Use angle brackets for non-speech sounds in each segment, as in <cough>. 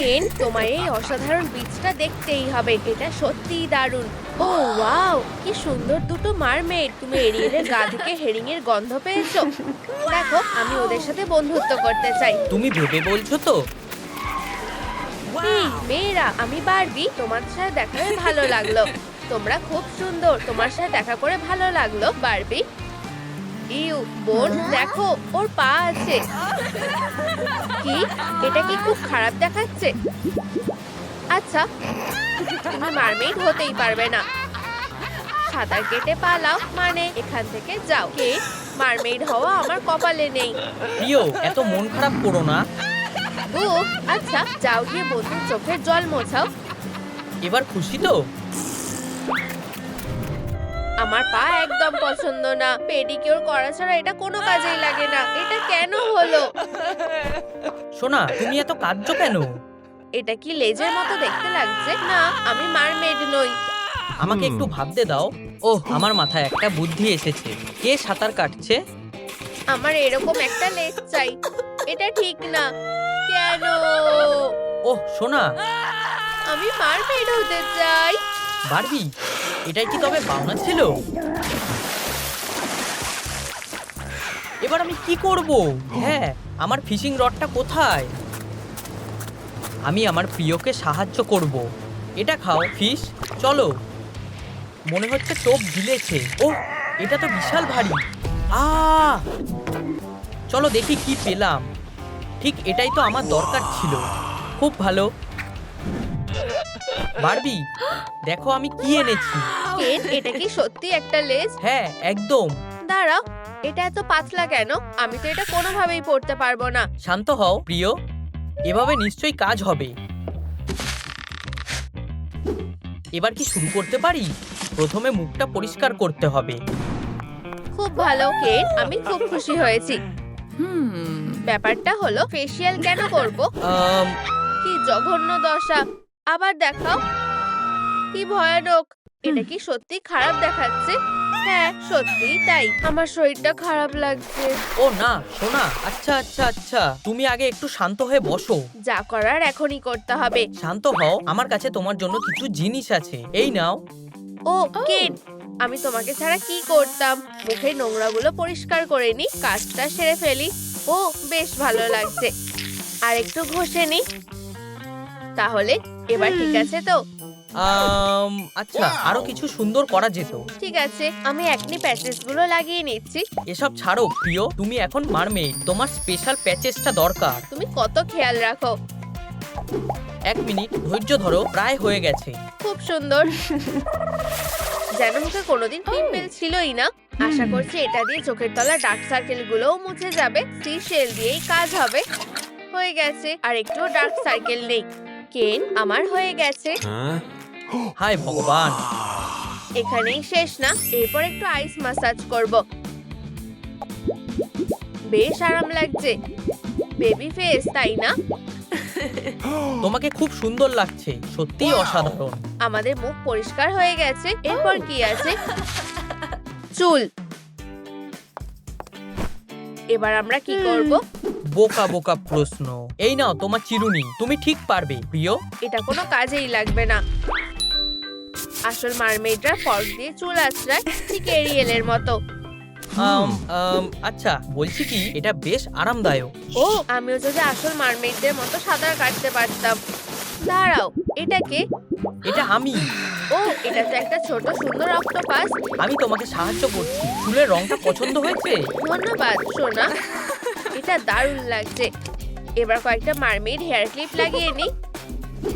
কেন তোমার এই অসাধারণ বীজটা দেখতেই হবে এটা সত্যিই দারুণ। ও ওয়াও কি সুন্দর দুটো মারমেড তুমি এরিয়েলের গা থেকে হেরিং এর গন্ধ পেয়েছ। দেখো আমি ওদের সাথে বন্ধুত্ব করতে চাই। তুমি ভেবে বলছো তো? এই, মেয়েরা আমি বারবি তোমার সাথে দেখা হয়ে ভালো লাগল। তোমরা খুব সুন্দর তোমার সাথে দেখা করে ভালো লাগল বারবি। ইউ বোন দেখো ওর পা আছে। কি? এটা কি খুব খারাপ দেখাচ্ছে? আচ্ছা তুমি মারমেড হতেই পারবে না। সাঁতার কেটে পালাও মানে এখান থেকে যাও। কে? মারমেড হওয়া আমার কপালে নেই। প্রিয় এত মন খারাপ করো না। ও আচ্ছা যাও গিয়ে বন্ধুর চোখের জল মোছাও। এবার খুশি তো? আমার পা একদম পছন্দ না। পেডিকিউর করা ছাড়া এটা কোনো কাজেই লাগে না। এটা কেন হলো? সোনা তুমি এত কাঁদছো কেন? এটা কি লেজের মতো দেখতে লাগছে? না আমি মারমেড নই। আমাকে একটু ভাবতে দাও। ওহ আমার মাথায় একটা বুদ্ধি এসেছে। কে সাঁতার কাটছে? আমার এরকম একটা লেজ চাই। এটা ঠিক না। কেন? ওহ সোনা আমি মারমেড হতে চাই। বারবি এটাই কি তবে পাওনা ছিল? এবার আমি কি করব? হ্যাঁ আমার ফিশিং রডটা কোথায়? আমি আমার প্রিয়কে সাহায্য করব। এটা খাও ফিশ চলো। মনে হচ্ছে টোপ গিলেছে। ও এটা তো বিশাল ভারী। আ চলো দেখি কি পেলাম। ঠিক এটাই তো আমার দরকার ছিল। খুব ভালো। বারবি দেখো আমি কি এনেছি। এটা কি সত্যি একটা লেজ? হ্যাঁ একদম। দাঁড়াও। এটা এত পাতলা কেন? আমি তো এটা কোনোভাবেই পড়তে পারব না। শান্ত হও প্রিয়। এভাবে নিশ্চয়ই কাজ হবে। এবার কি শুরু করতে পারি? প্রথমে মুখটা পরিষ্কার করতে হবে। খুব ভালো কেন আমি খুব খুশি হয়েছি। ব্যাপারটা হলো ফেসিয়াল কেন করব? আম, কি জঘন্য দশা। আবার দেখাও। কি ভয়ানক। এটা কি সত্যি খারাপ দেখাচ্ছে? হ্যাঁ সত্যিই তাই। আমার শরীরটা খারাপ লাগছে। ও না শোনা আচ্ছা আচ্ছা আচ্ছা। তুমি আগে একটু শান্ত হয়ে বসো। যা করার এখনই করতে হবে। শান্ত হও আমার কাছে তোমার জন্য কিছু জিনিস আছে। এই নাও। ও কেন? আমি তোমাকে ছাড়া কি করতাম? মুখের নোংরাগুলো পরিষ্কার করে নি কাজটা সেরে ফেলি। ও বেশ ভালো লাগছে। আর একটু ঘষে নি। তাহলে এবার ঠিক আছে তো? আচ্ছা আরও কিছু সুন্দর করা যেত। ঠিক আছে আমি একনি প্যাচেসগুলো লাগিয়ে নিচ্ছি। এসব ছাড়ো প্রিয় তুমি এখন মারমেড তোমার স্পেশাল প্যাচেসটা দরকার। তুমি কত খেয়াল রাখো। এক মিনিট ধৈর্য ধরো প্রায় হয়ে গেছে। খুব সুন্দর। যেন মুখে কোনোদিন পিম্পল ছিলই না। আশা করছি এটা দিয়ে চোখের তলা ডার্ক সার্কেল গুলোও মুছে যাবে। সি শেল দিয়েই কাজ হবে। হয়ে গেছে আর একটু ডার্ক সার্কেল নেই। কেন আমার হয়ে গেছে। হায় ভগবান। এখানেই শেষ না? এরপর একটু আইস মাসাজ করব। বেশ আরাম লাগছে। বেবি ফেস তাই না? তোমাকে খুব সুন্দর লাগছে। সত্যিই অসাধারণ। আমাদের মুখ পরিষ্কার হয়ে গেছে। এরপর কি আছে? চুল। এবার আমরা কি করব? বোকা বোকা প্রশ্ন। এই নাও তোমার চিরুনি। তুমি ঠিক পারবে প্রিয়। এটা কোনো কাজেই লাগবে না। আসল মারমেডরা ফর্ক দিয়ে চুল আঁচড়ায় ঠিক এরিয়েলের মতো। আম, আম, আচ্ছা বলছি কি এটা বেশ আরামদায়ক। ও আমিও যদি আসল মারমেডদের মতো সাঁতার কাটতে পারতাম। দাঁড়াও এটাকে এটা আমি। ও এটা তো একটা ছোট সুন্দর অক্টোপাস। আমি তোমাকে সাহায্য করছি। চুলের রংটা পছন্দ হয়েছে? ধন্যবাদ সোনা। এটা দারুণ লাগছে। এবার কয়েকটা মারমেড হেয়ার ক্লিপ লাগিয়ে নি।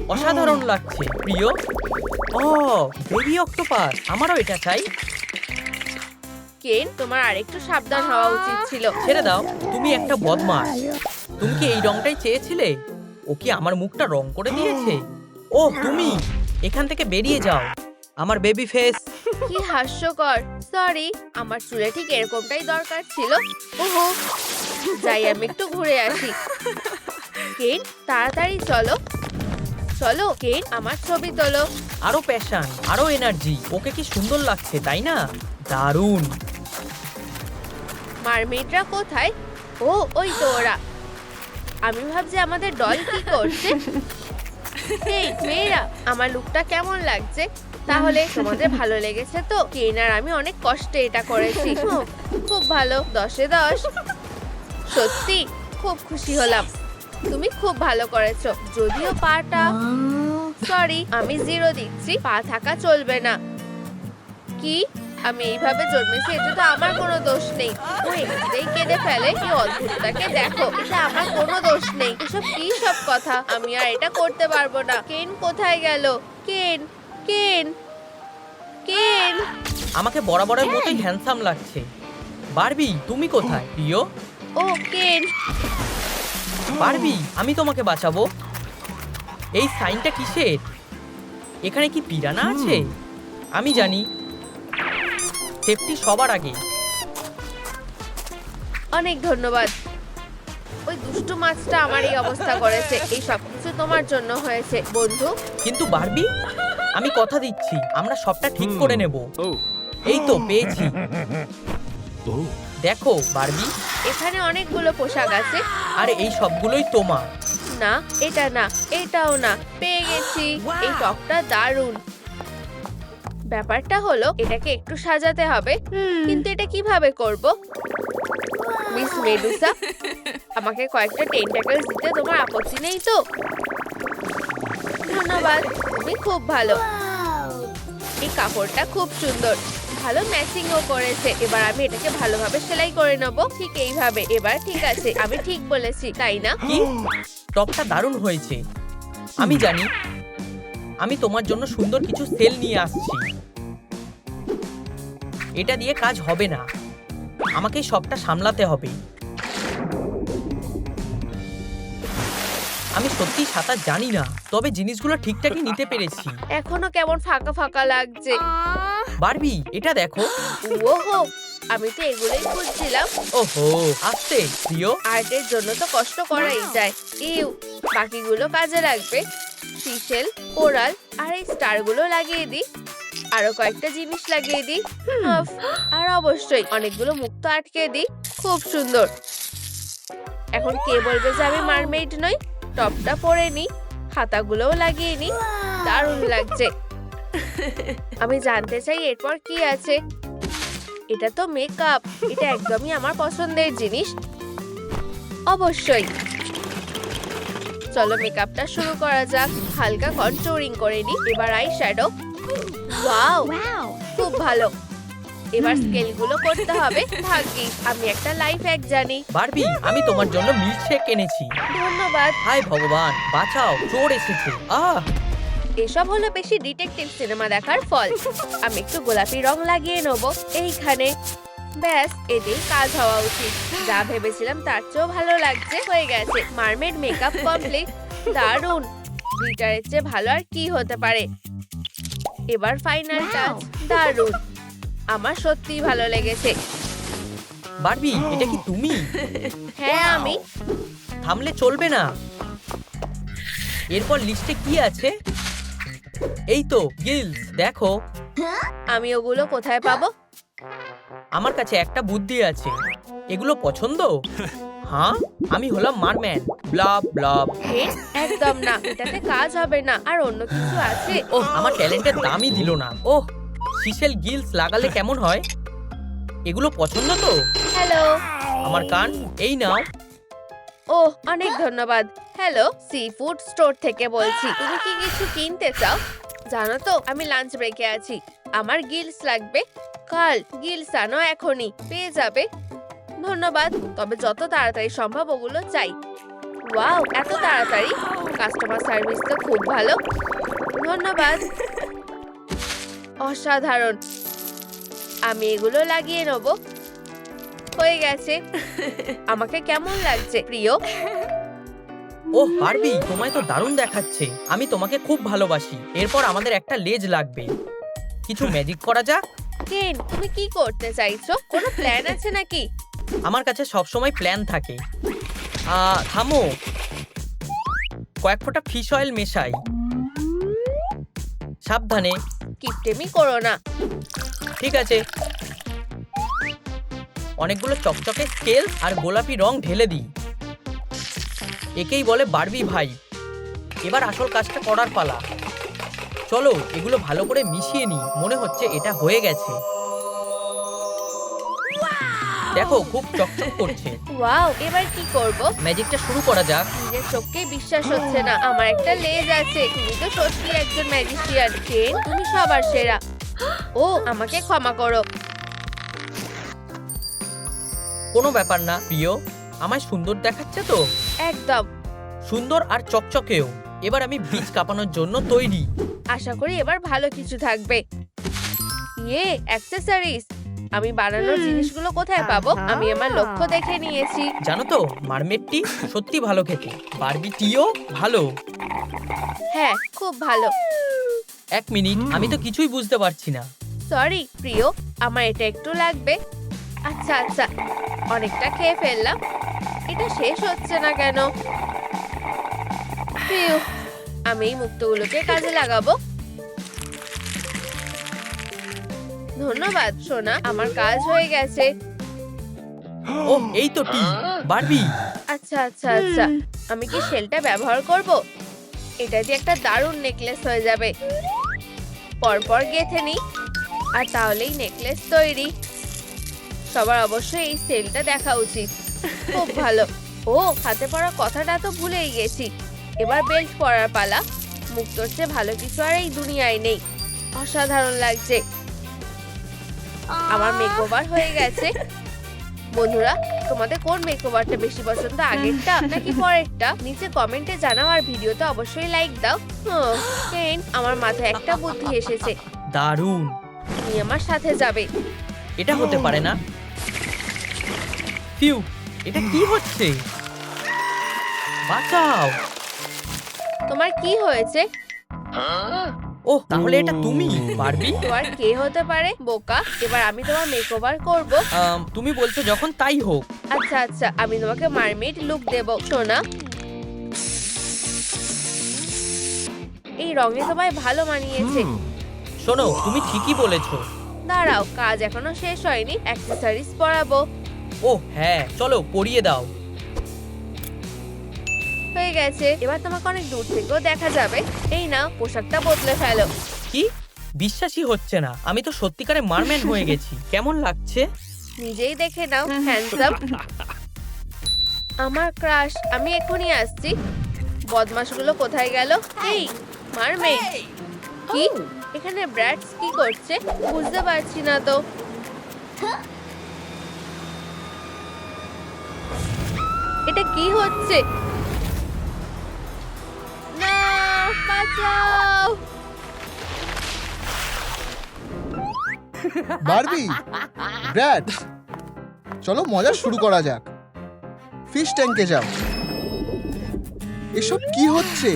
অসাধারণ লাগছে। প্রিয় ও বেবি অক্টোপাস। আমারও এটা চাই। কেন তোমার আরেকটু সাবধান হওয়া উচিত ছিল। ছেড়ে দাও তুমি একটা বদমাস। তুমি কি এই রংটাই চেয়েছিলে? ও কি আমার মুখটা রং করে দিয়েছে? ও তুমি এখান থেকে বেরিয়ে যাও। আমার বেবি ফেস কি হাস্যকর। সরি আমার চুলে ঠিক এরকমটাই দরকার ছিল। ওহো যাই আমি একটু ঘুরে আসি। কেন তাড়াতাড়ি চলো। চলো কেন? আমার ছবি তোলো। আরও প্যাশন আরও এনার্জি ওকে কি সুন্দর লাগছে তাই না? দারুণ। মারমেডরা কোথায়? ও ওই তো ওরা আমি ভাবছি আমাদের ডল কি করছে? এই মেয়েরা আমার লুকটা কেমন লাগছে? তাহলে তোমাদের ভালো লেগেছে তো? কেন আর আমি অনেক কষ্টে এটা করেছি খুব ভালো দশে দশ। সত্যি খুব খুশি হলাম। তুমি খুব ভালো করেছ। যদিও পাটা সরি আমি জিরো দিচ্ছি। পা থাকা চলবে না। কি? আমি এইভাবে জন্মেছি এটা তো আমার কোনো দোষ নেই। ও এমনিতেই কেঁদে ফেলে কি অদ্ভুতটাকে দেখো। এটা আমার কোনো দোষ নেই। এসব কি সব কথা? আমি আর এটা করতে পারব না। কেন কোথায় গেল? কেন? কেন? কেন? আমাকে বরাবরের মতোই হ্যান্ডসাম লাগছে। বারবি তুমি কোথায়? প্রিয়? ও কেন? বারবি আমি তোমাকে বাঁচাবো। এই সাইনটা কিসের? এখানে কি পিরানা আছে? আমি জানি। সেফটি সবার আগে। অনেক ধন্যবাদ। ওই দুষ্টু মাছটা আমার এই অবস্থা করেছে। এই সব কিছু তোমার জন্য হয়েছে বন্ধু। কিন্তু বারবি আমি কথা দিচ্ছি। আমরা সবটা ঠিক করে নেব. এই তো পেয়েছি. দেখো বারবি এখানে অনেকগুলো পোশাক আছে। আর এই সবগুলোই তোমার? না এটা না এটাও না পেয়ে গেছি। এই টপটা দারুণ। ব্যাপারটা হলো এটাকে একটু সাজাতে হবে। কিন্তু এটা কীভাবে করব? মিস মেডুসা <laughs> আমাকে কয়েকটা টেন্টাকলস দিতে তোমার আপত্তি নেই তো? ধন্যবাদ তুমি খুব ভালো। এই কাপড়টা খুব সুন্দর। ভালো ম্যাচিংও করেছে। এবার আমি এটাকে ভালোভাবে সেলাই করে নেব। ঠিক এইভাবে। এবার ঠিক আছে আমি ঠিক বলেছি তাই না? কি? টপটা দারুণ হয়েছে। আমি জানি। আমি তোমার জন্য সুন্দর কিছু সেল নিয়ে আসছি। এটা দিয়ে কাজ হবে না। আমাকে সবটা সামলাতে হবে। আমি সত্যি সাঁতার জানি না তবে জিনিসগুলো ঠিকঠাকই নিতে পেরেছি। এখনও কেমন ফাঁকা ফাঁকা লাগছে। বারবি এটা দেখো। ওহো আমি তো এগুলোই খুঁজছিলাম। ওহো আসতে প্রিয়। আর্টের জন্য তো কষ্ট করাই যায়। ইউ বাকিগুলো কাজে লাগবে। সিসেল কোরাল আর এই স্টারগুলো লাগিয়ে দিই। আরও কয়েকটা জিনিস লাগিয়ে দিই। আর অবশ্যই অনেকগুলো মুক্ত আটকে দিই। খুব সুন্দর। এখন কে বলবে যে আমি মারমেইড নই? টপটা পরে নি খাতাগুলোও লাগিয়ে নি দারুণ লাগছে। আমি জানতে চাই এরপর কি আছে। এটা তো মেকআপ এটা একদমই আমার পছন্দের জিনিস। অবশ্যই। চলো মেকআপটা শুরু করা যাক। হালকা কন্ট্রোলিং করে নি এবার আই শ্যাডো ওয়াও খুব ভালো। এবার স্কেলগুলো করতে হবে ভাগ্যি আমি একটা লাইফ হ্যাক জানি। বারবি আমি তোমার জন্য মিল্কশেক এনেছি। ধন্যবাদ। হায় ভগবান বাঁচাও চোর এসেছে। আহ! এসব হলো বেশি ডিটেকটিভ সিনেমা দেখার ফল। আমি একটু গোলাপি রং লাগিয়ে নেব এইখানে। ব্যাস এতেই কাজ হওয়া উচিত। যা ভেবেছিলাম তার চেয়েও ভালো লাগছে হয়ে গেছে। মারমেড মেকআপ কমপ্লিট দারুণ। গ্লিটারের চেয়ে ভালো আর কি হতে পারে? এবার ফাইনাল টাচ দারুণ। আমার সত্যিই ভালো লেগেছে। বারবি এটা কি তুমি? হ্যাঁ আমি। থামলে চলবে না। এরপর লিস্টে কি আছে? এই তো গিলস দেখো। আমি ওগুলো কোথায় পাবো? আমার কাছে একটা বুদ্ধি আছে। এগুলো পছন্দ? হ্যাঁ আমি হলাম মারম্যান। ব্লাব ব্লাব একদম না এটাতে কাজ হবে না আর অন্য কিছু আছে? ও আমার ট্যালেন্টের দামই দিল না। ওহ সিসেল গিলস লাগালে কেমন হয়? এগুলো পছন্দ তো? হ্যালো আমার কান এই নাও। ও অনেক ধন্যবাদ। হ্যালো সি ফুড স্টোর থেকে বলছি। তুমি কি কিছু কিনতে চাও? জানো তো, আমি লাঞ্চ ব্রেকে আছি। আমার গিলস লাগবে। কাল গিলস আনো এখনই, পেয়ে যাবে। ধন্যবাদ, তবে যত তাড়াতাড়ি সম্ভব ওগুলো চাই। ওয়াও এত তাড়াতাড়ি? কাস্টমার সার্ভিস তো খুব ভালো। ধন্যবাদ। অসাধারণ। আমি এগুলো লাগিয়ে নেব। হয়ে গেছে। আমাকে কেমন লাগছে প্রিয়? ও পারবি তোমায় তো দারুণ দেখাচ্ছে। আমি তোমাকে খুব ভালোবাসি। এরপর আমাদের একটা লেজ লাগবে। কিছু ম্যাজিক করা যাক? কেন? তুমি কি করতে চাইছো? কোনো প্ল্যান আছে নাকি? আমার কাছে সবসময় প্ল্যান থাকে। থামো। কয়েক ফোঁটা ফিশ অয়েল মেশাই। সাবধানে। কিপটেমি করো না। ঠিক আছে। অনেকগুলো চকচকে স্কেল আর গোলাপি রং ঢেলে দিই। একেই বলে বারবি ভাই। এবার আসল কাজটা করার পালা। চলো এগুলো ভালো করে মিশিয়ে নিই। মনে হচ্ছে এটা হয়ে গেছে। দেখো খুব চকচক করছে। ওয়াও এবার কি করব? ম্যাজিকটা শুরু করা যাক। নিজের চোখকে বিশ্বাস হচ্ছে না। আমার একটা লেজ আছে। তুমি তো সত্যি একজন ম্যাজিশিয়ান কেন তুমি সবার সেরা। ও আমাকে ক্ষমা করো। কোনো ব্যাপার না প্রিয়। আমায় সুন্দর দেখাচ্ছে তো? একদম। সুন্দর আর চকচকেও। এবার আমি বীজ কাঁপানোর জন্য তৈরি। আশা করি এবার ভালো কিছু থাকবে। ইয়ে অ্যাক্সেসরিজ আমি বানানোর জিনিসগুলো কোথায় পাবো? আমি আমার লক্ষ্য দেখে নিয়েছি। জানো তো মারমেডটি সত্যি ভালো খেতে। বারবিটিও ভালো। হ্যাঁ খুব ভালো। এক মিনিট আমি তো কিছুই বুঝতে পারছি না। সরি প্রিয় আমার এটা একটু লাগবে। আচ্ছা আচ্ছা। অনেকটা খেয়ে ফেললাম। এটা শেষ হচ্ছে না কেন? আমি এই মুক্তগুলোকে কাজে লাগাবো। ধন্যবাদ সোনা। আমার কাজ হয়ে গেছে। ও এই তো টি বারবি আচ্ছা আচ্ছা আচ্ছা। আমি কি শেলটা ব্যবহার করব? এটা দিয়ে একটা দারুণ নেকলেস হয়ে যাবে। পরপর গেথে নিই। আর তাহলেই নেকলেস তৈরি। সবার অবশ্যই এই সেলটা দেখা উচিত। খুব ভালো। ও হাতে পড়া কথাটা তো ভুলেই গেছি। এবার বেল্ট পরার পালা। মুক্তর চেয়ে ভালো কিছু আর এই দুনিয়ায় নেই। অসাধারণ লাগছে। আমার মেকওভার হয়ে গেছে। বন্ধুরা তোমাদের কোন মেকওভারটা বেশি পছন্দ আগেরটা নাকি পরেরটা? নিচে কমেন্টে জানাও আর ভিডিওতে অবশ্যই লাইক দাও। কেন? আমার মাথায় একটা বুদ্ধি এসেছে। দারুণ। তুমি আমার সাথে যাবে। এটা হতে পারে না। ফিউ এটা কি হচ্ছে? বাঁচাও। তোমার কি হয়েছে? ও তাহলে এটা তুমি বারবি। তোমার কে হতে পারে? বোকা এবার আমি তোমার মেকওভার করব। আম, তুমি বলছো যখন তাই হোক। আচ্ছা আচ্ছা আমি তোমাকে মারমেড লুক দেব সোনা। এই রঙে তোমায় ভালো মানিয়েছে। শোনো তুমি ঠিকই বলেছ। দাঁড়াও কাজ এখনও শেষ হয়নি অ্যাক্সেসরিজ পরাবো। ও হ্যাঁ চলো পরিয়ে দাও। হয়ে গেছে এবার তোমাকে অনেক দূর থেকেও দেখা যাবে। এই নাও পোশাকটা বদলে ফেলো। কি? বিশ্বাসই হচ্ছে না আমি তো সত্যিকারে মারম্যান হয়ে গেছি কেমন লাগছে? নিজেই দেখে নাও হ্যান্ডসাম আমার ক্রাশ আমি এখনই আসছি। বদমাশগুলো কোথায় গেল? এই মারমেড কি? এখানে ব্র্যাডস কি করছে? বুঝতে পারছি না তো। কি হচ্ছে? বারবি চলো, মজা শুরু করা যাক। ফিশ ট্যাঙ্কে যাও। এসব কি হচ্ছে?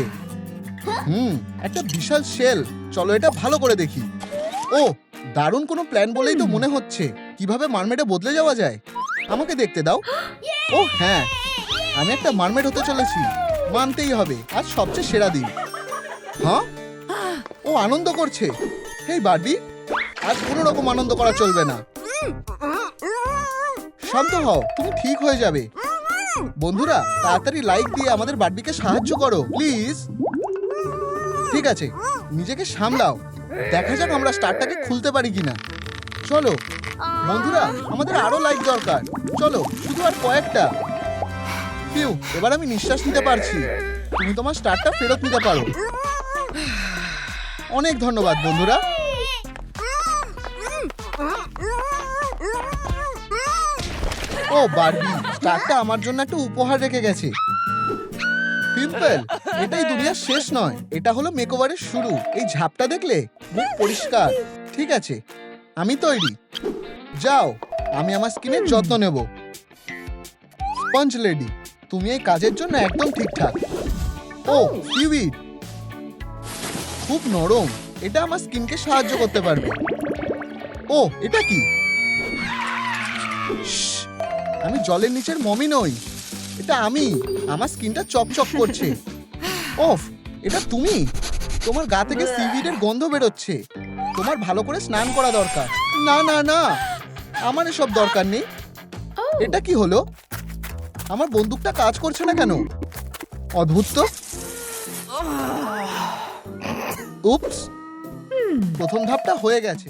হুম, একটা বিশাল শেল চলো, এটা ভালো করে দেখি। ও, দারুণ কোনো প্ল্যান বলেই তো মনে হচ্ছে। কীভাবে মারমেডে বদলে যাওয়া যায়? আমাকে দেখতে দাও। ও হ্যাঁ। আমি একটা মারমেড হতে চলেছি। মানতেই হবে। আজ সবচেয়ে সেরা দিন। হ্যাঁ? ও আনন্দ করছে। হেই বারবি, আজ কোনো রকম আনন্দ করা চলবে না। শান্ত হও, তুমি ঠিক হয়ে যাবে। বন্ধুরা, তাড়াতাড়ি লাইক দিয়ে আমাদের বারবিকে সাহায্য করো প্লিজ ঠিক আছে, নিজেকে সামলাও। দেখা যাক আমরা স্টারটাকে খুলতে পারি কিনা। চলো। বন্ধুরা, আমাদের আরও লাইক দরকার। চলো, শুধু আর কয়েকটা। পিউ এবার আমি নিঃশ্বাস নিতে পারছি। তুমি তোমার স্টারটা ফেরত নিতে পারো। অনেক ধন্যবাদ, বন্ধুরা। ও, বারবি, স্টারটা আমার জন্য একটা উপহার রেখে গেছে। পিম্পল, এটাই দুনিয়ার শেষ নয়। এটা হলো মেকওভারের শুরু। এই ঝাপটা দেখলে মুখ পরিষ্কার। ঠিক আছে, আমি তৈরি। যাও, আমি আমার স্কিনের যত্ন নেব। Sponge lady. তুমি এই কাজের জন্য একদম ঠিকঠাক। ও সিউইড খুব নরম। এটা আমার স্কিনকে সাহায্য করতে পারবে। ও এটা কি? আমি জলের নিচের মমি নই। এটা আমি। আমার স্কিনটা চকচক করছে। ওফ এটা তুমি? তোমার গা থেকে সিভিডের গন্ধ বেরোচ্ছে। তোমার ভালো করে স্নান করা দরকার। না না না। আমার এসব দরকার নেই। এটা কি হলো? আমার বন্দুকটা কাজ করছে না কেন? অদ্ভুত তো। উপস প্রথম ধাপটা হয়ে গেছে।